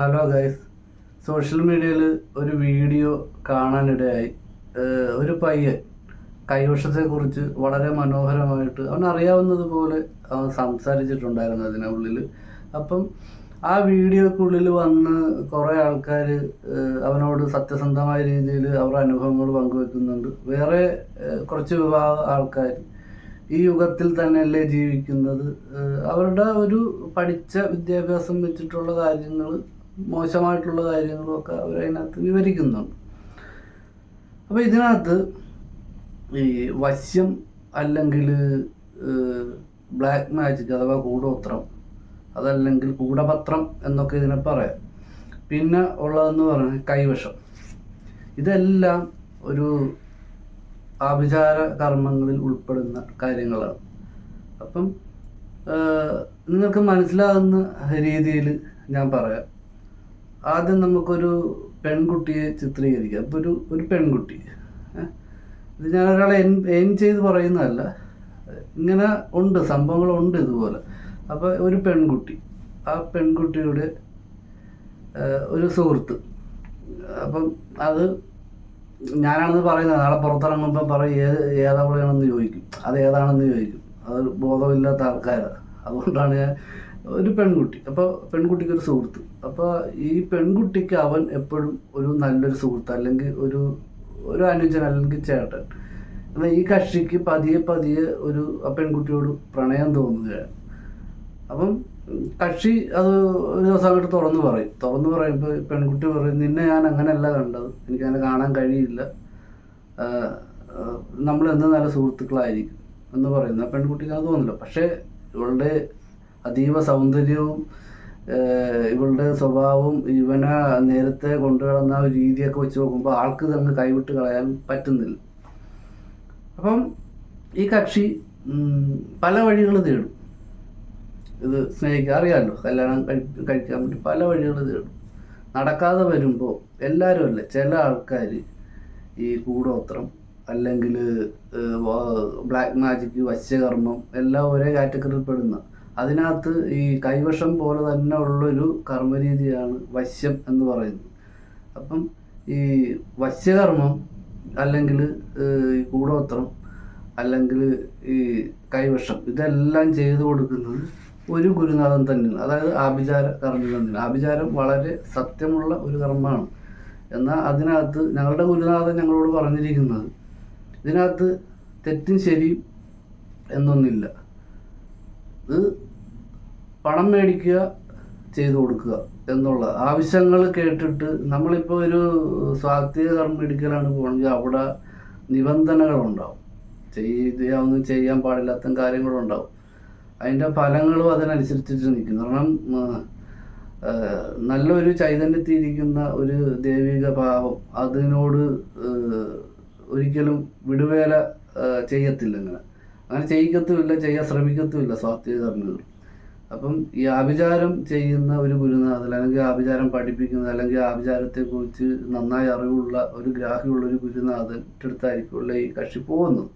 Hello guys social മീഡിയയിൽ ഒരു video കാണാനിടയായി. ഒരു പയ്യൻ കൈവശത്തെക്കുറിച്ച് വളരെ മനോഹരമായിട്ട് അവൻ അറിയാവുന്നതുപോലെ അവൻ സംസാരിച്ചിട്ടുണ്ടായിരുന്നു അതിനുള്ളിൽ അപ്പം ആ വീഡിയോക്കുള്ളിൽ വന്ന് കുറേ ആൾക്കാർ അവനോട് സത്യസന്ധമായ രീതിയിൽ അവരുടെ അനുഭവങ്ങൾ പങ്കുവെക്കുന്നുണ്ട്. വേറെ കുറച്ച് വിഭാഗം ആൾക്കാർ ഈ യുഗത്തിൽ തന്നെയല്ലേ ജീവിക്കുന്നത്? അവരുടെ ഒരു പഠിച്ച വിദ്യാഭ്യാസം വെച്ചിട്ടുള്ള കാര്യങ്ങൾ മോശമായിട്ടുള്ള കാര്യങ്ങളൊക്കെ അവരതിനകത്ത് വിവരിക്കുന്നുണ്ട്. അപ്പോൾ ഇതിനകത്ത് ഈ വശ്യം അല്ലെങ്കിൽ ബ്ലാക്ക് മാജിക് അഥവാ കൂടോത്രം അതല്ലെങ്കിൽ കൂടപത്രം എന്നൊക്കെ ഇതിനെ പറയാം. പിന്നെ ഉള്ളതെന്ന് പറഞ്ഞാൽ കൈവശം. ഇതെല്ലാം ഒരു ആഭിചാര കർമ്മങ്ങളിൽ ഉൾപ്പെടുന്ന കാര്യങ്ങളാണ്. അപ്പം നിങ്ങൾക്ക് മനസ്സിലാകുന്ന രീതിയിൽ ഞാൻ പറയാം. ആദ്യം നമുക്കൊരു പെൺകുട്ടിയെ ചിത്രീകരിക്കാം. അപ്പോൾ ഒരു ഒരു പെൺകുട്ടി? ഇത് ഞാൻ ഒരാളെ എൻ എയിം ചെയ്ത് പറയുന്നതല്ല. ഇങ്ങനെ ഉണ്ട് സംഭവങ്ങളുണ്ട് ഇതുപോലെ. അപ്പോൾ ഒരു പെൺകുട്ടി. ആ പെൺകുട്ടിയുടെ ഒരു സുഹൃത്ത്. അപ്പം അത് ഞാനാണെന്ന് പറയുന്നത് നാളെ പുറത്തിറങ്ങുമ്പോൾ പറയും ഏത് ഏതവളയാണെന്ന് ചോദിക്കും. അത് ഏതാണെന്ന് ചോദിക്കും. അത് ബോധമില്ലാത്ത ആൾക്കാരാണ് അതുകൊണ്ടാണ് ഞാൻ ഒരു പെൺകുട്ടി. അപ്പോൾ പെൺകുട്ടിക്ക് ഒരു സുഹൃത്ത്. അപ്പോൾ ഈ പെൺകുട്ടിക്ക് അവൻ എപ്പോഴും ഒരു നല്ലൊരു സുഹൃത്ത് അല്ലെങ്കിൽ ഒരു ഒരു അനുജൻ അല്ലെങ്കിൽ ചേട്ടൻ. എന്നാൽ ഈ കക്ഷിക്ക് പതിയെ പതിയെ ഒരു ആ പെൺകുട്ടിയോട് പ്രണയം തോന്നുകയാണ്. അപ്പം കക്ഷി അത് ഒരു ദിവസം അങ്ങോട്ട് തുറന്നു പറയും. തുറന്നു പറയുമ്പോൾ പെൺകുട്ടി പറയും നിന്നെ ഞാൻ അങ്ങനെയല്ല കണ്ടത്. എനിക്ക് അങ്ങനെ കാണാൻ കഴിയില്ല. നമ്മൾ എന്ത് നല്ല സുഹൃത്തുക്കളായിരിക്കും. എന്ന് പറയുന്നു പെൺകുട്ടിക്ക് അത് തോന്നില്ല പക്ഷേ ഇവളുടെ അതീവ സൗന്ദര്യവും ഇവളുടെ സ്വഭാവവും ഇവനെ നേരത്തെ ഒരു രീതിയൊക്കെ വെച്ച് നോക്കുമ്പോൾ ആൾക്ക് തന്നെ കൈവിട്ട് കളയാൻ പറ്റുന്നില്ല. അപ്പം ഈ കക്ഷി പല വഴികൾ തേടും. ഇത് സ്നേഹിക്കുക അറിയാമല്ലോ കല്യാണം കഴി കഴിക്കാൻ വേണ്ടി പല വഴികൾ തേടും. നടക്കാതെ വരുമ്പോൾ എല്ലാവരും അല്ല ചില ആൾക്കാർ ഈ കൂടോത്രം അല്ലെങ്കിൽ ബ്ലാക്ക് മാജിക് വശ്യകർമ്മം എല്ലാം ഒരേ കാറ്റഗറിയിൽ പെടുന്ന അതിനകത്ത് ഈ കൈവശം പോലെ തന്നെ ഉള്ളൊരു കർമ്മരീതിയാണ് വശ്യം എന്ന് പറയുന്നത്. അപ്പം ഈ വശ്യകർമ്മം അല്ലെങ്കിൽ ഈ കൂടോത്രം അല്ലെങ്കിൽ ഈ കൈവശം ഇതെല്ലാം ചെയ്തു കൊടുക്കുന്നത് ഒരു ഗുരുനാഥൻ തന്നെയാണ്. അതായത് ആഭിചാര കർമ്മം തന്നെയാണ്. ആഭിചാരം വളരെ സത്യമുള്ള ഒരു കർമ്മമാണ്. എന്നാൽ അതിനകത്ത് ഞങ്ങളുടെ ഗുരുനാഥൻ ഞങ്ങളോട് പറഞ്ഞിരിക്കുന്നത് ഇതിനകത്ത് തെറ്റും ശരിയും എന്നൊന്നില്ല ഇത് പണം മേടിക്കുക ചെയ്തു കൊടുക്കുക എന്നുള്ള ആവശ്യങ്ങൾ കേട്ടിട്ട് നമ്മളിപ്പോൾ ഒരു സ്വാത്വിക കർമ്മം എടുക്കലാണ് പോകണമെങ്കിൽ അവിടെ നിബന്ധനകളുണ്ടാവും. ചെയ്യാവുന്ന ചെയ്യാൻ പാടില്ലാത്ത കാര്യങ്ങളുണ്ടാവും. അതിന്റെ ഫലങ്ങളും അതിനനുസരിച്ചിട്ട് നിൽക്കും. കാരണം നല്ലൊരു ചൈതന്യത്തിയിരിക്കുന്ന ഒരു ദൈവിക ഭാവം അതിനോട് ഒരിക്കലും വിടുവേല ചെയ്യത്തില്ല ഇങ്ങനെ. അങ്ങനെ ചെയ്യിക്കത്തുമില്ല ചെയ്യാൻ ശ്രമിക്കത്തുമില്ല സ്വാത്വിക കർമ്മികൾ. അപ്പം ഈ ആഭിചാരം ചെയ്യുന്ന ഒരു ഗുരുനാഥൻ അല്ലെങ്കിൽ ആഭിചാരം പഠിപ്പിക്കുന്ന അല്ലെങ്കിൽ ആഭിചാരത്തെക്കുറിച്ച് നന്നായി അറിവുള്ള ഒരു ഗ്രാഹിയുള്ള ഒരു ഗുരുനാഥൻ അടുത്തായിരിക്കുമല്ലോ ഈ കക്ഷി പോകുന്നത്.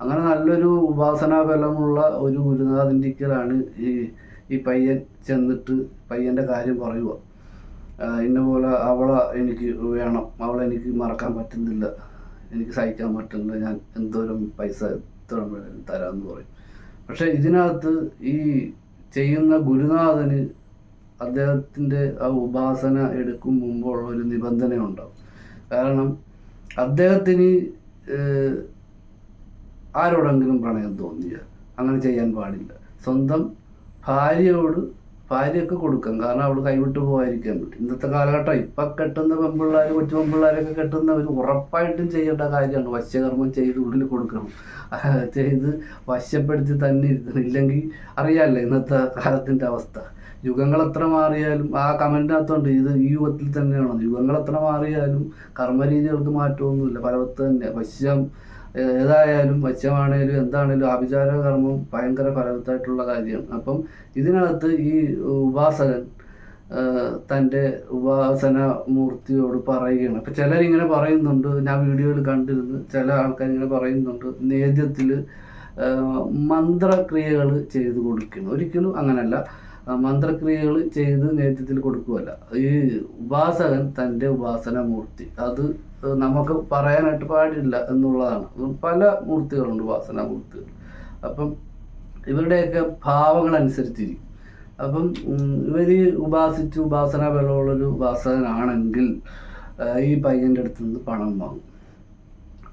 അങ്ങനെ നല്ലൊരു ഉപാസനാ ബലമുള്ള ഒരു ഗുരുനാഥന്റെ ഈ ഈ പയ്യൻ ചെന്നിട്ട് പയ്യന്റെ കാര്യം പറയുക. ഇന്ന പോലെ അവളെ എനിക്ക് വേണം അവളെ എനിക്ക് മറക്കാൻ പറ്റുന്നില്ല എനിക്ക് സഹിക്കാൻ പറ്റുന്നില്ല ഞാൻ എന്തോരം പൈസ വേണേലും തരാമെന്ന് പറയും. പക്ഷേ ഇതിനകത്ത് ഈ ചെയ്യുന്ന ഗുരുനാഥന് അദ്ദേഹത്തിന്റെ ആ ഉപാസന എടുക്കും മുമ്പുള്ള ഒരു നിബന്ധന ഉണ്ടാവും കാരണം അദ്ദേഹത്തിന് ആരോടെങ്കിലും പ്രണയം തോന്നിയ അങ്ങനെ ചെയ്യാൻ പാടില്ല. സ്വന്തം ഭാര്യയോട് ഭാര്യയൊക്കെ കൊടുക്കാം. കാരണം അവൾ കൈവിട്ട് പോകാതിരിക്കാൻ പറ്റും. ഇന്നത്തെ കാലഘട്ടം ഇപ്പം കെട്ടുന്ന പെൺപിള്ളേർ കൊച്ചു പെൺപിള്ളേരൊക്കെ കെട്ടുന്നവർ ഉറപ്പായിട്ടും ചെയ്യേണ്ട കാര്യമാണ്. വശ്യകർമ്മം ചെയ്ത് ഉള്ളിൽ കൊടുക്കണം. ചെയ്ത് വശ്യപ്പെടുത്തി തന്നെ ഇരുത്തണം. ഇല്ലെങ്കിൽ അറിയാമല്ലോ ഇന്നത്തെ കാലത്തിന്റെ അവസ്ഥ. യുഗങ്ങൾ എത്ര മാറിയാലും ആ കമന്റിനകത്തുണ്ട് ഇത് ഈ യുഗത്തിൽ തന്നെയാണ്? യുഗങ്ങൾ എത്ര മാറിയാലും കർമ്മരീതികൾക്ക് മാറ്റമൊന്നുമില്ല. പലവത്ത് തന്നെ വശ്യം ഏതായാലും മത്സ്യമാണേലും എന്താണേലും ആഭിചാര കർമ്മം ഭയങ്കര ഫലവത്തായിട്ടുള്ള കാര്യമാണ്. അപ്പം ഇതിനകത്ത് ഈ ഉപാസകൻ തന്റെ ഉപാസന മൂർത്തിയോട് പറയുകയാണ്. അപ്പം ചിലരിങ്ങനെ പറയുന്നുണ്ട് ഞാൻ വീഡിയോയിൽ കണ്ടിരുന്നു ചില ആൾക്കാർ ഇങ്ങനെ പറയുന്നുണ്ട് നേദ്യത്തിൽ മന്ത്രക്രിയകൾ ചെയ്തു കൊടുക്കുന്നു. ഒരിക്കലും അങ്ങനല്ല. മന്ത്രക്രിയകൾ ചെയ്ത് നേതൃത്വത്തിൽ കൊടുക്കുകയല്ല. ഈ ഉപാസകൻ തന്റെ ഉപാസന മൂർത്തി. അത് നമുക്ക് പറയാനായിട്ട് പാടില്ല എന്നുള്ളതാണ്. പല മൂർത്തികളുണ്ട് വാസന മൂർത്തികൾ അപ്പം ഇവരുടെയൊക്കെ ഭാവങ്ങൾ അനുസരിച്ചിരിക്കും അപ്പം ഇവർ ഉപാസിച്ച് ഉപാസന ബലമുള്ളൊരു ഉപാസകനാണെങ്കിൽ ഈ പയ്യന്റെ അടുത്ത് നിന്ന് പണം വാങ്ങും.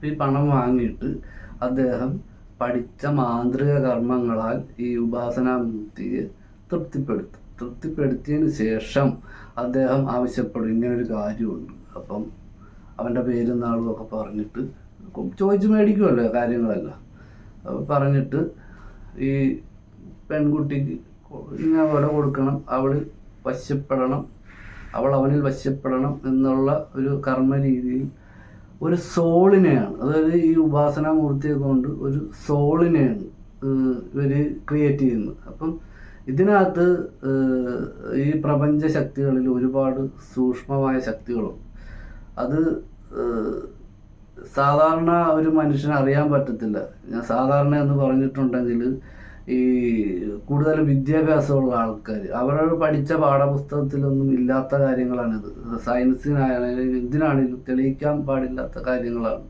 ഈ പണം വാങ്ങിയിട്ട് അദ്ദേഹം പഠിച്ച മാന്ത്രിക കർമ്മങ്ങളാൽ ഈ ഉപാസനാമൂർത്തിയെ തൃപ്തിപ്പെടുത്തും. തൃപ്തിപ്പെടുത്തിയതിന് ശേഷം അദ്ദേഹം ആവശ്യപ്പെടും ഇങ്ങനൊരു കാര്യമുണ്ട്. അപ്പം അവന്റെ പേരും നാളും ഒക്കെ പറഞ്ഞിട്ട് ചോദിച്ച് മേടിക്കുമല്ലോ കാര്യങ്ങളെല്ലാം. അപ്പോൾ പറഞ്ഞിട്ട് ഈ പെൺകുട്ടിക്ക് ഇങ്ങനെ വില കൊടുക്കണം അവൾ വശ്യപ്പെടണം അവൾ അവനിൽ വശ്യപ്പെടണം എന്നുള്ള ഒരു കർമ്മ രീതിയിൽ ഒരു സോളിനെയാണ്. അതായത് ഈ ഉപാസനാമൂർത്തിയെ കൊണ്ട് ഒരു സോളിനെയാണ് ഇവർ ക്രിയേറ്റ് ചെയ്യുന്നത്. അപ്പം ഇതിനകത്ത് ഈ പ്രപഞ്ച ശക്തികളിൽ ഒരുപാട് സൂക്ഷ്മമായ ശക്തികളുണ്ട്. അത് സാധാരണ ഒരു മനുഷ്യന് അറിയാൻ പറ്റത്തില്ല. ഞാൻ സാധാരണ എന്ന് പറഞ്ഞിട്ടുണ്ടെങ്കിൽ ഈ കൂടുതൽ വിദ്യാഭ്യാസമുള്ള ആൾക്കാർ അവരോട് പഠിച്ച പാഠപുസ്തകത്തിലൊന്നും ഇല്ലാത്ത കാര്യങ്ങളാണിത്. സയൻസിനായാലും എന്തിനാണെങ്കിലും തെളിയിക്കാൻ പാടില്ലാത്ത കാര്യങ്ങളാണ്.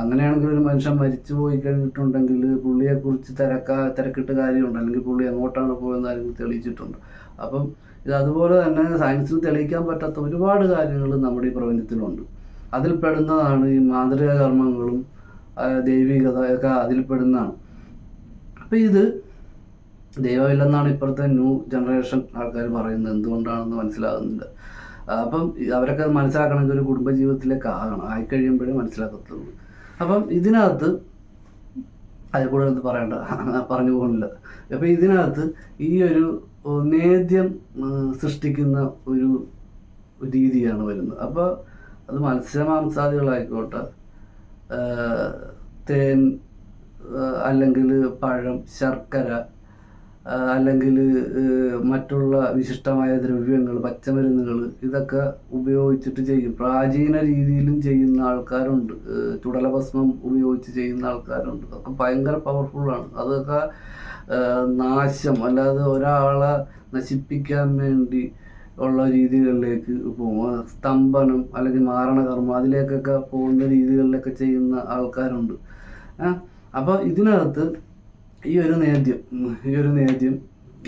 അങ്ങനെയാണെങ്കിൽ ഒരു മനുഷ്യൻ മരിച്ചു പോയി കഴിഞ്ഞിട്ടുണ്ടെങ്കിൽ പുള്ളിയെക്കുറിച്ച് തിരക്കാ തിരക്കിട്ട് കാര്യമുണ്ട്. അല്ലെങ്കിൽ പുള്ളി എങ്ങോട്ടാണ് പോയെന്ന് ആരെങ്കിലും തെളിയിച്ചിട്ടുണ്ട്. അപ്പം ഇത് അതുപോലെ തന്നെ സയൻസിൽ തെളിയിക്കാൻ പറ്റാത്ത ഒരുപാട് കാര്യങ്ങൾ നമ്മുടെ ഈ പ്രപഞ്ചത്തിലുണ്ട്. അതിൽ പെടുന്നതാണ് ഈ മാന്ത്രിക കർമ്മങ്ങളും ദൈവികത ഒക്കെ അതിൽ പെടുന്നതാണ് അപ്പം ഇത് ദൈവമില്ലെന്നാണ് ഇപ്പോഴത്തെ ന്യൂ ജനറേഷൻ ആൾക്കാർ പറയുന്നത്. എന്തുകൊണ്ടാണെന്ന് മനസ്സിലാകുന്നില്ല. അപ്പം അവരൊക്കെ മനസ്സിലാക്കണമെങ്കിൽ ഒരു കുടുംബജീവിതത്തിലേക്ക് ആകണം. ആയി ആയിക്കഴിയുമ്പോഴേ മനസ്സിലാക്കത്തുള്ളൂ. അപ്പം ഇതിനകത്ത് അതിൽ കൂടുതൽ പറയണ്ട. പറഞ്ഞു പോകുന്നില്ല അപ്പം ഇതിനകത്ത് ഈ ഒരു നേദ്യം സൃഷ്ടിക്കുന്ന ഒരു രീതിയാണ് വരുന്നത്. അപ്പോൾ അത് മത്സ്യമാംസാദികളായിക്കോട്ടെ തേൻ അല്ലെങ്കിൽ പഴം ശർക്കര അല്ലെങ്കിൽ മറ്റുള്ള വിശിഷ്ടമായ ദ്രവ്യങ്ങൾ പച്ചമരുന്നുകൾ ഇതൊക്കെ ഉപയോഗിച്ചിട്ട് ചെയ്യും. പ്രാചീന രീതിയിലും ചെയ്യുന്ന ആൾക്കാരുണ്ട്. ചുടലഭസ്മം ഉപയോഗിച്ച് ചെയ്യുന്ന ആൾക്കാരുണ്ട്. അതൊക്കെ ഭയങ്കര പവർഫുള്ളാണ് അതൊക്കെ നാശം അല്ലാതെ ഒരാളെ നശിപ്പിക്കാൻ വേണ്ടി ഉള്ള രീതികളിലേക്ക് പോകും. സ്തംഭനം അല്ലെങ്കിൽ മാരണകർമ്മം അതിലേക്കൊക്കെ പോകുന്ന രീതികളിലൊക്കെ ചെയ്യുന്ന ആൾക്കാരുണ്ട്. അപ്പോൾ ഇതിനകത്ത് ഈ ഒരു നേദ്യം ഈ ഒരു നേദ്യം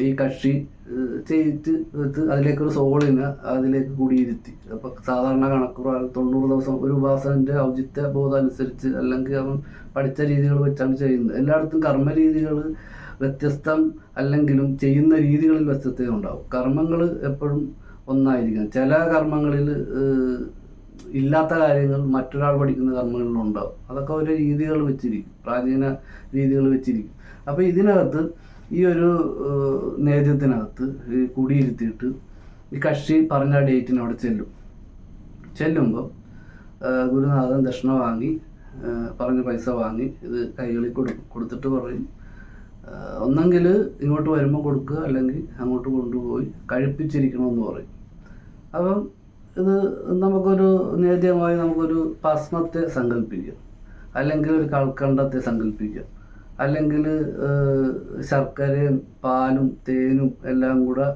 ഈ കക്ഷി ചെയ്തിട്ട് ചെയ്ത് എടുത്ത് അതിലേക്കൊരു സോളിനെ അതിലേക്ക് കൂടിയിരുത്തി. അപ്പോൾ സാധാരണ കണക്കുറ തൊണ്ണൂറ് ദിവസം ഒരു ഉപാസകന്റെ ഔചിത്യ ബോധം അനുസരിച്ച് അല്ലെങ്കിൽ അവൻ പഠിച്ച രീതികൾ വെച്ചാണ് ചെയ്യുന്നത്. എല്ലായിടത്തും കർമ്മ രീതികൾ വ്യത്യസ്തം അല്ലെങ്കിലും ചെയ്യുന്ന രീതികളിൽ വ്യത്യസ്തത ഉണ്ടാവും. കർമ്മങ്ങൾ എപ്പോഴും ഒന്നായിരിക്കണം. ചില കർമ്മങ്ങളിൽ ഇല്ലാത്ത കാര്യങ്ങൾ മറ്റൊരാൾ പഠിക്കുന്ന കർമ്മങ്ങളിലുണ്ടാവും അതൊക്കെ ഒരു രീതികൾ വെച്ചിരിക്കും. പ്രാചീന രീതികൾ വെച്ചിരിക്കും. അപ്പോൾ ഇതിനകത്ത് ഈ ഒരു നേതൃത്വത്തിനകത്ത് കുടിയിരുത്തിയിട്ട് ഈ കക്ഷി പറഞ്ഞ ഡേറ്റിന് അവിടെ ചെല്ലും. ചെല്ലുമ്പോൾ ഗുരുനാഥൻ ദക്ഷിണ വാങ്ങി പറഞ്ഞ പൈസ വാങ്ങി ഇത് കൈകളിൽ കൊടുക്കും കൊടുത്തിട്ട് പറയും. ഒന്നെങ്കിൽ ഇങ്ങോട്ട് വരുമ്പോൾ കൊടുക്കുക അല്ലെങ്കിൽ അങ്ങോട്ട് കൊണ്ടുപോയി കഴിപ്പിച്ചിരിക്കണമെന്ന് പറയും. അപ്പം ഇത് നമുക്കൊരു നേദ്യമായി നമുക്കൊരു ഭസ്മത്തെ സങ്കല്പിക്കാം അല്ലെങ്കിൽ ഒരു കൽക്കണ്ടത്തെ സങ്കല്പിക്കാം അല്ലെങ്കിൽ ശർക്കരയും പാലും തേനും എല്ലാം കൂടെ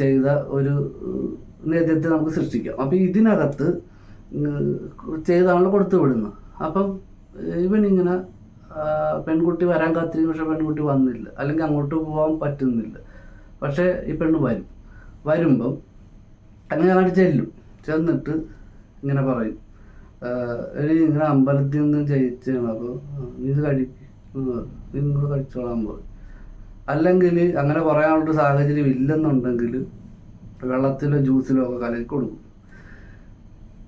ചെയ്ത ഒരു നേദ്യത്തെ നമുക്ക് സൃഷ്ടിക്കാം. അപ്പം ഇതിനകത്ത് ചെയ്താണല്ലോ ചെയ്താണ് കൊടുത്തു വിടുന്നത് അപ്പം ഇവനിങ്ങനെ പെൺകുട്ടി വരാൻ കാത്തിരിക്കും പക്ഷെ പെൺകുട്ടി വന്നില്ല. അല്ലെങ്കിൽ അങ്ങോട്ട് പോകാൻ പറ്റുന്നില്ല. പക്ഷേ ഈ പെണ്ണ് വരും. വരുമ്പം അങ്ങനെ അങ്ങോട്ട് ചെല്ലും. ചെന്നിട്ട് ഇങ്ങനെ പറയും. ഒരു ഇങ്ങനെ അമ്പലത്തിൽ നിന്ന് ജയിച്ചാണ് അപ്പോൾ നീ ഇത് കഴിക്കും നിങ്ങൾ കഴിച്ചോളാൻ പോയി അല്ലെങ്കിൽ അങ്ങനെ പറയാനുള്ളൊരു സാഹചര്യം ഇല്ലെന്നുണ്ടെങ്കിൽ വെള്ളത്തിലോ ജ്യൂസിലോ ഒക്കെ കലക്കി കൊടുക്കും.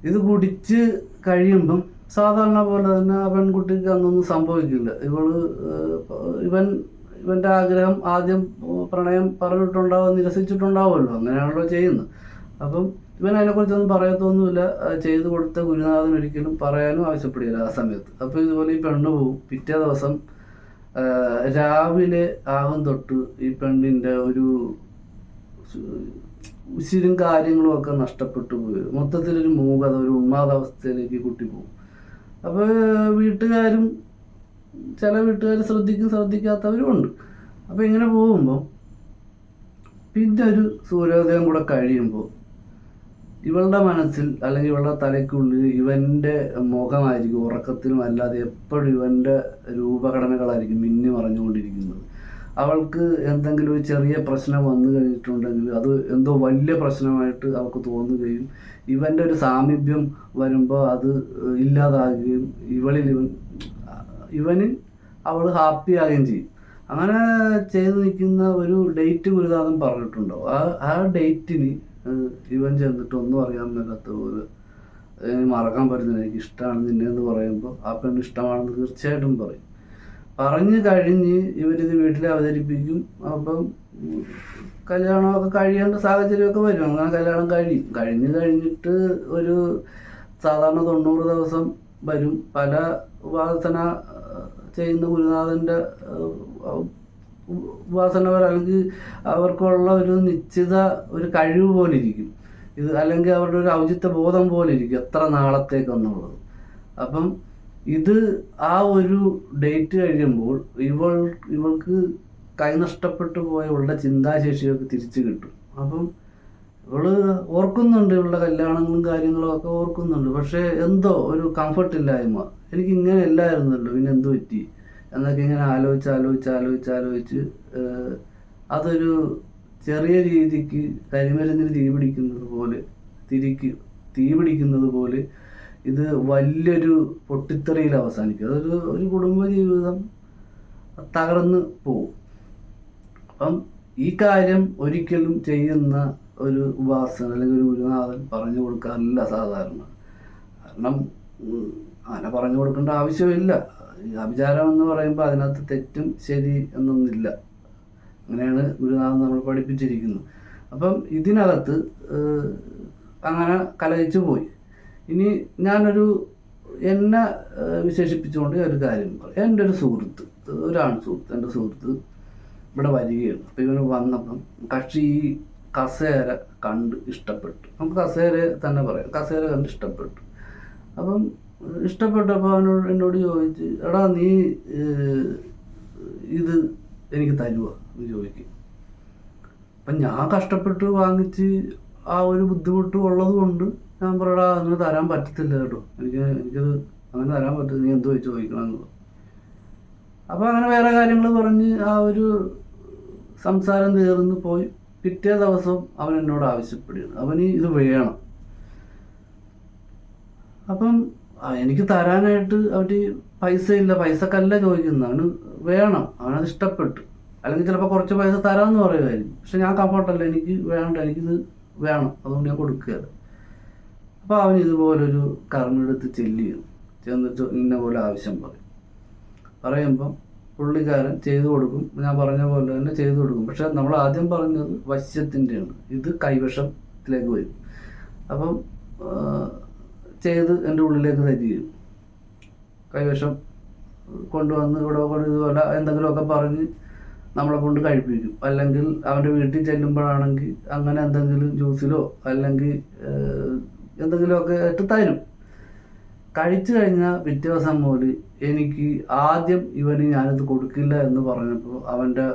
ഇത് കുടിച്ച് കഴിയുമ്പം സാധാരണ പോലെ തന്നെ പെൺകുട്ടിക്ക് അന്നൊന്നും സംഭവിക്കില്ല. ഇവൾ ഇവൻ ഇവന്റെ ആഗ്രഹം ആദ്യം പ്രണയം പറഞ്ഞിട്ടുണ്ടാവും നിരസിച്ചിട്ടുണ്ടാവുമല്ലോ. അങ്ങനെയാണല്ലോ ചെയ്യുന്നത്. അപ്പം ഇവൻ അതിനെക്കുറിച്ചൊന്നും പറയത്തൊന്നുമില്ല. ചെയ്തു കൊടുത്ത ഗുരുനാഥൻ ഒരിക്കലും പറയാനും ആവശ്യപ്പെടുകയില്ല ആ സമയത്ത്. അപ്പോൾ ഇതുപോലെ ഈ പെണ്ണ് പോവും. പിറ്റേ ദിവസം രാവിലെ ആകും തൊട്ട് ഈ പെണ്ണിന്റെ ഒരു ഉശിരും കാര്യങ്ങളും ഒക്കെ നഷ്ടപ്പെട്ടു പോയി. മൊത്തത്തിലൊരു മൂകത ഒരു ഉന്മാദാവസ്ഥയിലേക്ക് കുട്ടി പോകും അപ്പോൾ വീട്ടുകാരും ചില വീട്ടുകാർ ശ്രദ്ധിക്കും ശ്രദ്ധിക്കാത്തവരും ഉണ്ട്. അപ്പോൾ ഇങ്ങനെ പോകുമ്പോൾ പിന്നെ ഒരു സൂര്യോദയം കൂടെ കഴിയുമ്പോൾ ഇവളുടെ മനസ്സിൽ അല്ലെങ്കിൽ ഇവളുടെ തലയ്ക്കുള്ളിൽ ഇവന്റെ മുഖമായിരിക്കും ഉറക്കത്തിലും അല്ലാതെ എപ്പോഴും ഇവന്റെ രൂപഘടനകളായിരിക്കും മിന്നി മറഞ്ഞുകൊണ്ടിരിക്കുന്നത്. അവൾക്ക് എന്തെങ്കിലും ഒരു ചെറിയ പ്രശ്നം വന്നു കഴിഞ്ഞിട്ടുണ്ടെങ്കിൽ അത് എന്തോ വലിയ പ്രശ്നമായിട്ട് അവൾക്ക് തോന്നുകയും ഇവന്റെ ഒരു സാമീപ്യം വരുമ്പോൾ അത് ഇല്ലാതാകുകയും ഇവളിൽ ഇവൻ ഇവന് അവൾ ഹാപ്പി ആകുകയും ചെയ്യും. അങ്ങനെ ചെയ്തു നിൽക്കുന്ന ഒരു ഡേറ്റ് ഗുരുനാഥൻ പറഞ്ഞിട്ടുണ്ടോ? ആ ആ ഡേറ്റിന് ഇവൻ ചെന്നിട്ട് ഒന്നും അറിയാൻ മേലാത്ത പോലെ മറക്കാൻ പറ്റുന്നില്ല എനിക്ക് ഇഷ്ടമാണ് നിന്നെ എന്ന് പറയുമ്പോൾ ആ പെണ്ണ് ഇഷ്ടമാണെന്ന് തീർച്ചയായിട്ടും പറയും. പറഞ്ഞു കഴിഞ്ഞ് ഇവരിത് വീട്ടിൽ അവതരിപ്പിക്കും. അപ്പം കല്യാണമൊക്കെ കഴിയേണ്ട സാഹചര്യമൊക്കെ വരും. അങ്ങനെ കല്യാണം കഴിയും. കഴിഞ്ഞ് കഴിഞ്ഞിട്ട് ഒരു സാധാരണ തൊണ്ണൂറ് ദിവസം വരും. പല ഉപാസന ചെയ്യുന്ന ഗുരുനാഥന്റെ ഉപാസനവർ അല്ലെങ്കിൽ അവർക്കുള്ള ഒരു നിശ്ചിത ഒരു കഴിവ് പോലെ ഇരിക്കും ഇത് അല്ലെങ്കിൽ അവരുടെ ഒരു ഔചിത്യ ബോധം പോലെ ഇരിക്കും എത്ര നാളത്തേക്കെന്നുള്ളത്. അപ്പം ഇത് ആ ഒരു ഡേറ്റ് കഴിയുമ്പോൾ ഇവൾ ഇവൾക്ക് കൈനഷ്ടപ്പെട്ടു പോയ ഇവളുടെ ചിന്താശേഷിയൊക്കെ തിരിച്ചു കിട്ടും. അപ്പം ഇവൾ ഓർക്കുന്നുണ്ട് ഇവളുടെ കല്യാണങ്ങളും കാര്യങ്ങളും ഒക്കെ ഓർക്കുന്നുണ്ട്. പക്ഷേ എന്തോ ഒരു കംഫർട്ട് ഇല്ലായ്മ. എനിക്ക് ഇങ്ങനെ ഇല്ലായിരുന്നല്ലോ പിന്നെ എന്തു പറ്റി? എന്നൊക്കെ ഇങ്ങനെ ആലോചിച്ച് ആലോചിച്ച് ആലോചിച്ച് ആലോചിച്ച് അതൊരു ചെറിയ രീതിക്ക് കരിമരുന്നിന് തീ പിടിക്കുന്നത് പോലെ തിരിക്ക് തീ പിടിക്കുന്നത് പോലെ ഇത് വലിയൊരു പൊട്ടിത്തെറിയിൽ അവസാനിക്കും. അതൊരു ഒരു കുടുംബ ജീവിതം തകർന്ന് പോവും. അപ്പം ഈ കാര്യം ഒരിക്കലും ചെയ്യുന്ന ഒരു ഉപാസന അല്ലെങ്കിൽ ഒരു ഗുരുനാഥൻ പറഞ്ഞു കൊടുക്കാറില്ല സാധാരണ. കാരണം അങ്ങനെ പറഞ്ഞു കൊടുക്കേണ്ട ആവശ്യമില്ല. അഭിചാരം എന്ന് പറയുമ്പോൾ അതിനകത്ത് തെറ്റും ശരി എന്നൊന്നില്ല അങ്ങനെയാണ് ഗുരുനാഥൻ നമ്മൾ പഠിപ്പിച്ചിരിക്കുന്നത്. അപ്പം ഇതിനകത്ത് അങ്ങനെ കലഹിച്ചു പോയി. ഇനി ഞാനൊരു എന്നെ വിശേഷിപ്പിച്ചുകൊണ്ട് ഒരു കാര്യം പറയാം. എന്റെ ഒരു സുഹൃത്ത് ഒരാൺ സുഹൃത്ത് എന്റെ സുഹൃത്ത് ഇവിടെ വരികയാണ്. അപ്പം ഇവന് വന്നപ്പം കക്ഷി ഈ കസേര കണ്ട് ഇഷ്ടപ്പെട്ടു. നമുക്ക് കസേര തന്നെ പറയാം. കസേര കണ്ട് ഇഷ്ടപ്പെട്ടു. അപ്പം ഇഷ്ടപ്പെട്ടപ്പോൾ അവനോട് എന്നോട് ചോദിച്ച് എടാ നീ ഇത് എനിക്ക് തരുമോ എന്ന് ചോദിക്കും. അപ്പം ഞാൻ കഷ്ടപ്പെട്ട് വാങ്ങിച്ച് ആ ഒരു ബുദ്ധിമുട്ട് ഉള്ളത് കൊണ്ട് ഞാൻ പറയടാ അങ്ങനെ തരാൻ പറ്റത്തില്ല കേട്ടോ. എനിക്ക് എനിക്കത് അങ്ങനെ തരാൻ പറ്റില്ല നീ എന്തോ ചോദിക്കണം എന്നുള്ളത് അപ്പോൾ അങ്ങനെ വേറെ കാര്യങ്ങൾ പറഞ്ഞ് ആ ഒരു സംസാരം തീർന്ന് പോയി. പിറ്റേ ദിവസം അവൻ എന്നോട് ആവശ്യപ്പെടുകയാണ്. അവന് ഇത് വേണം. അപ്പം എനിക്ക് തരാനായിട്ട് അവർ പൈസ ഇല്ല പൈസക്കല്ല ചോദിക്കുന്നത്. അവന് വേണം. അവനത് ഇഷ്ടപ്പെട്ടു. അല്ലെങ്കിൽ ചിലപ്പോൾ കുറച്ച് പൈസ തരാമെന്ന് പറയുമായിരുന്നു പക്ഷെ ഞാൻ കംഫർട്ടല്ല എനിക്ക് വേണ്ട. എനിക്കിത് വേണം. അതുകൊണ്ട് ഞാൻ കൊടുക്കുകയാണ്. അപ്പോൾ അവൻ ഇതുപോലൊരു കർമ്മെടുത്ത് ചെല്ലുകയാണ്. ചെന്നിട്ട് ഇന്ന പോലെ ആവശ്യം പറയും. പറയുമ്പം പുള്ളിക്കാരൻ ചെയ്തു കൊടുക്കും. ഞാൻ പറഞ്ഞ പോലെ തന്നെ ചെയ്തു കൊടുക്കും. പക്ഷേ നമ്മൾ ആദ്യം പറഞ്ഞത് വശ്യത്തിന്റെയാണ്. ഇത് കൈവശത്തിലേക്ക് വരും. അപ്പം ചെയ്ത് എന്റെ ഉള്ളിലേക്ക് തരികയും കൈവശം കൊണ്ടുവന്ന് ഇവിടെ കൊണ്ട് ഇതുപോലെ എന്തെങ്കിലുമൊക്കെ പറഞ്ഞ് നമ്മളെ കൊണ്ട് കഴിപ്പിക്കും. അല്ലെങ്കിൽ അവന്റെ വീട്ടിൽ ചെല്ലുമ്പോഴാണെങ്കിൽ അങ്ങനെ എന്തെങ്കിലും ജ്യൂസിലോ അല്ലെങ്കിൽ എന്തെങ്കിലുമൊക്കെ ഇട്ട് തരും കഴിച്ചു കഴിഞ്ഞാൽ പിറ്റേ ദിവസം മുതൽ എനിക്ക് ആദ്യം ഇവന് ഞാനിത് കൊടുക്കില്ല എന്ന് പറഞ്ഞപ്പോൾ അവന്റെ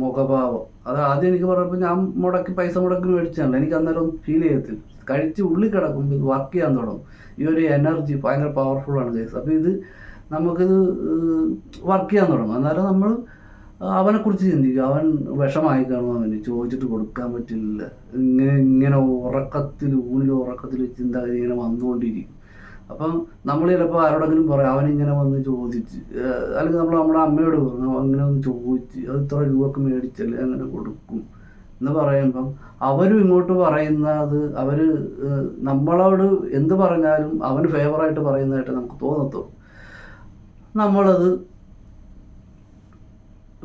മുഖഭാവം. അത് ആദ്യം എനിക്ക് പറഞ്ഞപ്പോൾ ഞാൻ മുടക്കി പൈസ മുടക്കി മേടിച്ചതല്ല. എനിക്ക് അന്നേരം ഫീൽ ചെയ്യത്തില്ല. കഴിച്ച് ഉള്ളിൽ കിടക്കുമ്പോൾ ഇത് വർക്ക് ചെയ്യാൻ തുടങ്ങും. ഈ ഒരു എനർജി ഭയങ്കര പവർഫുള്ളാണ് ഗൈസ് അപ്പോൾ ഇത് നമുക്കിത് വർക്ക് ചെയ്യാൻ തുടങ്ങും. അന്നേരം നമ്മൾ അവനെക്കുറിച്ച് ചിന്തിക്കുക അവൻ വിഷമായി കാണും അവന് ചോദിച്ചിട്ട് കൊടുക്കാൻ പറ്റില്ല. ഇങ്ങനെ ഇങ്ങനെ ഉറക്കത്തിൽ ഊണിൽ ഉറക്കത്തിൽ ചിന്താഗതി ഇങ്ങനെ വന്നുകൊണ്ടിരിക്കും. അപ്പം നമ്മൾ ചിലപ്പോൾ ആരോടെങ്കിലും പറയാം അവനിങ്ങനെ വന്ന് ചോദിച്ച്. അല്ലെങ്കിൽ നമ്മൾ നമ്മുടെ അമ്മയോട് പറഞ്ഞു അങ്ങനെ ഒന്ന് ചോദിച്ച് അത് ഇത്ര രൂപക്ക് മേടിച്ചല്ലേ അങ്ങനെ കൊടുക്കും. എന്ന് പറയുമ്പം അവരും ഇങ്ങോട്ട് പറയുന്നത് അവർ നമ്മളോട് എന്ത് പറഞ്ഞാലും അവന് ഫേവറായിട്ട് പറയുന്നതായിട്ട് നമുക്ക് തോന്നത്തുള്ളൂ. നമ്മളത്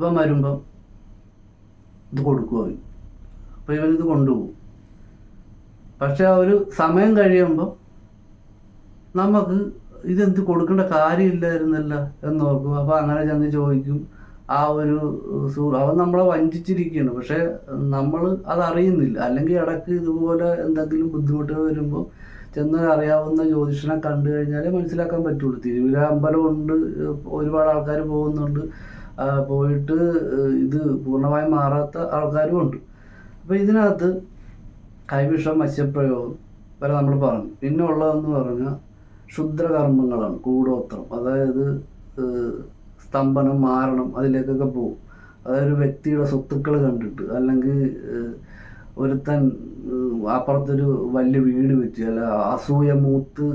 ഇവൻ വരുമ്പം ഇത് കൊടുക്കും അവൻ അപ്പോൾ ഇവനിത് കൊണ്ടുപോകും. പക്ഷെ ആ ഒരു സമയം കഴിയുമ്പോൾ നമുക്ക് ഇതെന്ത് കൊടുക്കേണ്ട കാര്യമില്ലായിരുന്നല്ല എന്ന് നോക്കും അപ്പോൾ അങ്ങനെ ചെന്ന് ചോദിക്കും. ആ ഒരു അവൻ നമ്മളെ വഞ്ചിച്ചിരിക്കുകയാണ്. പക്ഷെ നമ്മൾ അതറിയുന്നില്ല. അല്ലെങ്കിൽ ഇടയ്ക്ക് ഇതുപോലെ എന്തെങ്കിലും ബുദ്ധിമുട്ടുകൾ വരുമ്പോൾ ചെന്ന് അറിയാവുന്ന ജ്യോതിഷനെ കണ്ടു കഴിഞ്ഞാലേ മനസ്സിലാക്കാൻ പറ്റുള്ളൂ. തിരുവില അമ്പലമുണ്ട് ഒരുപാട് ആൾക്കാർ പോകുന്നുണ്ട്. പോയിട്ട് ഇത് പൂർണമായും മാറാത്ത ആൾക്കാരും ഉണ്ട്. അപ്പോൾ ഇതിനകത്ത് കൈവിഷം മത്സ്യപ്രയോഗം വരെ നമ്മൾ പറഞ്ഞു. പിന്നെ ഉള്ളതെന്ന് പറഞ്ഞാൽ ക്ഷുദ്രകർമ്മങ്ങളാണ് കൂടോത്രം. അതായത് സ്തംഭനം മാരണം അതിലേക്കൊക്കെ പോകും. അതായത് ഒരു വ്യക്തിയുടെ സ്വത്തുക്കൾ കണ്ടിട്ട് അല്ലെങ്കിൽ ഒരുത്തൻ അപ്പുറത്തൊരു വലിയ വീട് വെച്ച് അല്ല അസൂയ മൂത്ത്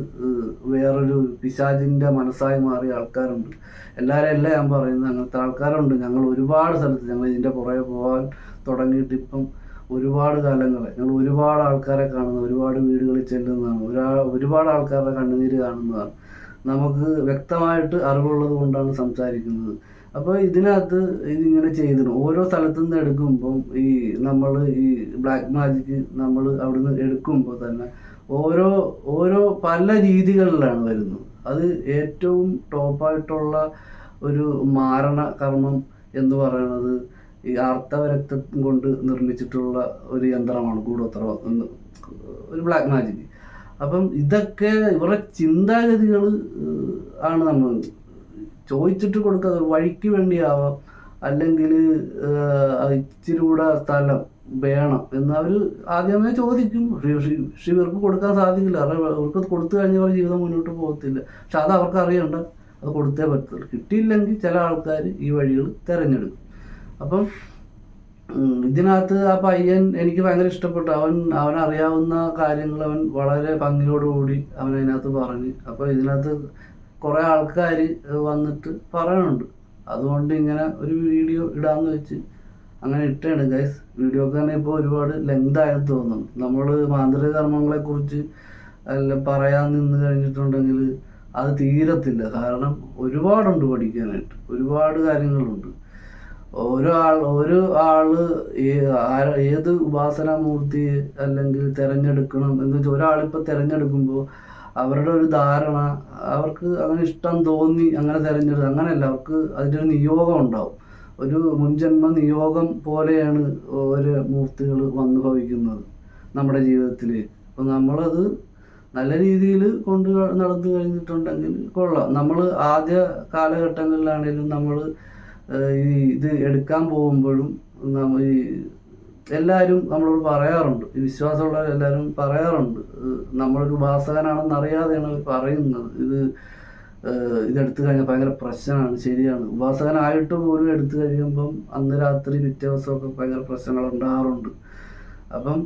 വേറൊരു പിശാചിന്റെ മനസ്സായി മാറിയ ആൾക്കാരുണ്ട്. എല്ലാവരും അല്ല ഞാൻ പറയുന്നത്. അങ്ങനത്തെ ആൾക്കാരുണ്ട്. ഞങ്ങൾ ഒരുപാട് സ്ഥലത്ത് ഞങ്ങൾ ഇതിന്റെ പുറകെ പോകാൻ തുടങ്ങിയിട്ട് ഇപ്പം ഒരുപാട് കാലങ്ങളെ ഞങ്ങൾ ഒരുപാട് ആൾക്കാരെ കാണുന്നു. ഒരുപാട് വീടുകളിൽ ചെല്ലുന്നതാണ്. ഒരാ ഒരുപാട് ആൾക്കാരുടെ കണ്ണുനീര് കാണുന്നതാണ്. നമുക്ക് വ്യക്തമായിട്ട് അറിവുള്ളത് കൊണ്ടാണ് സംസാരിക്കുന്നത്. അപ്പോൾ ഇതിനകത്ത് ഇതിങ്ങനെ ചെയ്തിരുന്നു. ഓരോ സ്ഥലത്തു നിന്ന് എടുക്കുമ്പോൾ ഈ നമ്മൾ ഈ ബ്ലാക്ക് മാജിക് നമ്മൾ അവിടുന്ന് എടുക്കുമ്പോൾ തന്നെ ഓരോ ഓരോ പല രീതികളിലാണ് വരുന്നത്. അത് ഏറ്റവും ടോപ്പായിട്ടുള്ള ഒരു മാരണ കർമ്മം എന്ന് പറയുന്നത് ഈ ആർത്തവരക്തം കൊണ്ട് നിർമ്മിച്ചിട്ടുള്ള ഒരു യന്ത്രമാണ് കൂടോത്ര ഒരു ബ്ലാക്ക് മാജിക് അപ്പം ഇതൊക്കെ ഇവരുടെ ചിന്താഗതികൾ ആണ് നമ്മൾ ചോദിച്ചിട്ട് ഒരു വഴിക്ക് വേണ്ടിയാവാം. അല്ലെങ്കിൽ ഇച്ചിരി കൂടെ സ്ഥലം വേണം എന്ന് ആദ്യമേ ചോദിക്കും. പക്ഷേ ഇവർക്ക് കൊടുക്കാൻ സാധിക്കില്ല. കാരണം അവർക്ക് കൊടുത്തു കഴിഞ്ഞാൽ അവർ ജീവിതം മുന്നോട്ട് പോകത്തില്ല. പക്ഷെ അത് അവർക്ക് അറിയണ്ട. അത് കൊടുത്തേ പറ്റത്തുള്ളൂ. കിട്ടിയില്ലെങ്കിൽ ചില ആൾക്കാർ ഈ വഴികൾ തിരഞ്ഞെടുക്കും. അപ്പം ഇതിനകത്ത് ആ പയ്യൻ എനിക്ക് ഭയങ്കര ഇഷ്ടപ്പെട്ടു. അവൻ അവനറിയാവുന്ന കാര്യങ്ങൾ അവൻ വളരെ ഭംഗിയോടുകൂടി അവൻ അതിനകത്ത് പറഞ്ഞു. അപ്പോൾ ഇതിനകത്ത് കുറേ ആൾക്കാർ വന്നിട്ട് പറയുന്നുണ്ട് അതുകൊണ്ട് ഇങ്ങനെ ഒരു വീഡിയോ ഇടാന്ന് വെച്ച് അങ്ങനെ ഇട്ടാണ് ഗൈസ് വീഡിയോ ഒക്കെ തന്നെ ഇപ്പോൾ ഒരുപാട് ലെങ്ത് ആയെന്ന് തോന്നുന്നു. നമ്മൾ മാന്ത്രിക കർമ്മങ്ങളെക്കുറിച്ച് എല്ലാം പറയാൻ നിന്ന് കഴിഞ്ഞിട്ടുണ്ടെങ്കിൽ അത് തീരത്തില്ല. കാരണം ഒരുപാടുണ്ട് പഠിക്കാനായിട്ട്. ഒരുപാട് കാര്യങ്ങളുണ്ട്. ഓരോ ആൾ ഓരോ ആൾ ഏത് ഉപാസന ഉപാസനാമൂർത്തിയെ അല്ലെങ്കിൽ തിരഞ്ഞെടുക്കണം എന്ന് വെച്ചാൽ ഒരാളിപ്പോൾ തിരഞ്ഞെടുക്കുമ്പോൾ അവരുടെ ഒരു ധാരണ അവർക്ക് അങ്ങനെ ഇഷ്ടം തോന്നി അങ്ങനെ തിരഞ്ഞെടുത്ത് അങ്ങനെയല്ല അവർക്ക് അതിന്റെ ഒരു നിയോഗം ഉണ്ടാവും. ഒരു മുൻജന്മ നിയോഗം പോലെയാണ് ഓരോ മൂർത്തികൾ വന്നു ഭവിക്കുന്നത് നമ്മുടെ ജീവിതത്തിൽ അപ്പോൾ നമ്മളത് നല്ല രീതിയിൽ കൊണ്ട് നടന്നു കഴിഞ്ഞിട്ടുണ്ടെങ്കിൽ കൊള്ളാം. നമ്മൾ ആദ്യ കാലഘട്ടങ്ങളിലാണെങ്കിലും നമ്മൾ ഈ ഇത് എടുക്കാൻ പോകുമ്പോഴും നമ്മൾ ഈ എല്ലാവരും നമ്മളോട് പറയാറുണ്ട്. എല്ലാവരും പറയാറുണ്ട്. നമ്മളൊരു ഉപാസകനാണെന്ന് അറിയാതെയാണ് പറയുന്നത്. ഇത് ഇതെടുത്തു കഴിഞ്ഞാൽ ഭയങ്കര പ്രശ്നമാണ് ശരിയാണ്. ഉപാസകനായിട്ട് പോലും എടുത്തു കഴിയുമ്പം അന്ന് രാത്രി പിറ്റേ ദിവസമൊക്കെ ഭയങ്കര പ്രശ്നങ്ങൾ ഉണ്ടാകാറുണ്ട്. അപ്പം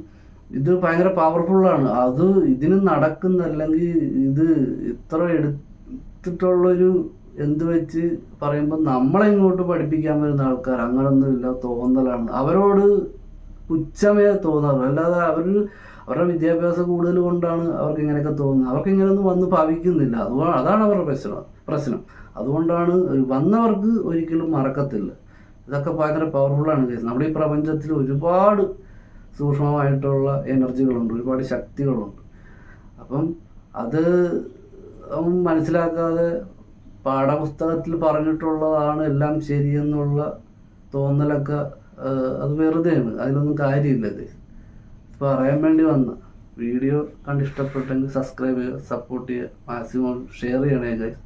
ഇത് ഭയങ്കര പവർഫുള്ളാണ് അത് ഇതിന് നടക്കുന്ന അല്ലെങ്കിൽ ഇത് ഇത്ര എടുത്തിട്ടുള്ളൊരു എന്ത് വെച്ച് പറയുമ്പോൾ നമ്മളെ ഇങ്ങോട്ട് പഠിപ്പിക്കാൻ വരുന്ന ആൾക്കാർ അങ്ങനൊന്നും ഇല്ല തോന്നലാണ്. അവരോട് പുച്ഛമേ തോന്നാറുള്ളൂ അല്ലാതെ അവർ അവരുടെ വിദ്യാഭ്യാസം കൂടുതൽ കൊണ്ടാണ് അവർക്ക് ഇങ്ങനെയൊക്കെ തോന്നുന്നത്. അവർക്ക് ഇങ്ങനെയൊന്നും വന്ന് ഭവിക്കുന്നില്ല. അതുകൊണ്ട് അതാണ് അവരുടെ പ്രശ്നം പ്രശ്നം. അതുകൊണ്ടാണ് വന്നവർക്ക് ഒരിക്കലും മറക്കത്തില്ല. ഇതൊക്കെ ഭയങ്കര പവർഫുള്ളാണ് കേസ് നമ്മുടെ ഈ പ്രപഞ്ചത്തിൽ ഒരുപാട് സൂക്ഷ്മമായിട്ടുള്ള എനർജികളുണ്ട് ഒരുപാട് ശക്തികളുണ്ട്. അപ്പം അത് മനസ്സിലാക്കാതെ പാഠപുസ്തകത്തിൽ പറഞ്ഞിട്ടുള്ളതാണ് എല്ലാം ശരിയെന്നുള്ള തോന്നലൊക്കെ അത് വെറുതെയാണ്. അതിലൊന്നും കാര്യമില്ല ഇത്. പറയാൻ വേണ്ടി വന്ന. വീഡിയോ കണ്ട് ഇഷ്ടപ്പെട്ടെങ്കിൽ സബ്സ്ക്രൈബ് ചെയ്യുക സപ്പോർട്ട് ചെയ്യുക മാക്സിമം ഷെയർ ചെയ്യണേ ഗൈസ്